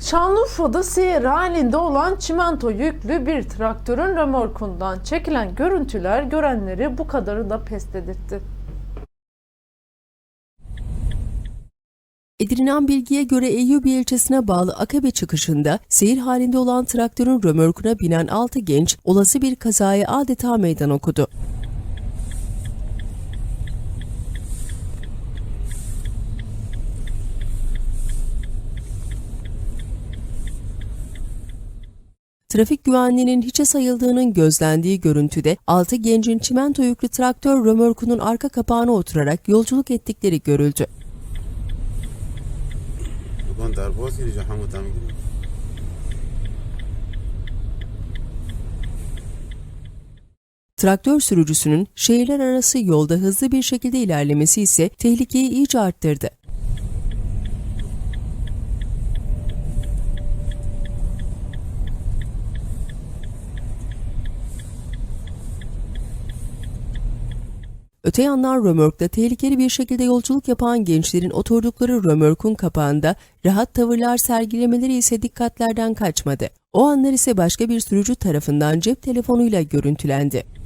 Şanlıurfa'da seyir halinde olan çimento yüklü bir traktörün römorkundan çekilen görüntüler görenleri bu kadarı da pes dedirtti. Edinilen bilgiye göre Eyyubi ilçesine bağlı Akabe çıkışında seyir halinde olan traktörün römorkuna binen 6 genç olası bir kazaya adeta meydan okudu. Trafik güvenliğinin hiçe sayıldığının gözlendiği görüntüde 6 gencin çimento yüklü traktör römorkunun arka kapağına oturarak yolculuk ettikleri görüldü. Traktör sürücüsünün şehirler arası yolda hızlı bir şekilde ilerlemesi ise tehlikeyi iyice arttırdı. Öte yandan römorkta tehlikeli bir şekilde yolculuk yapan gençlerin oturdukları römorkun kapağında rahat tavırlar sergilemeleri ise dikkatlerden kaçmadı. O anlar ise başka bir sürücü tarafından cep telefonuyla görüntülendi.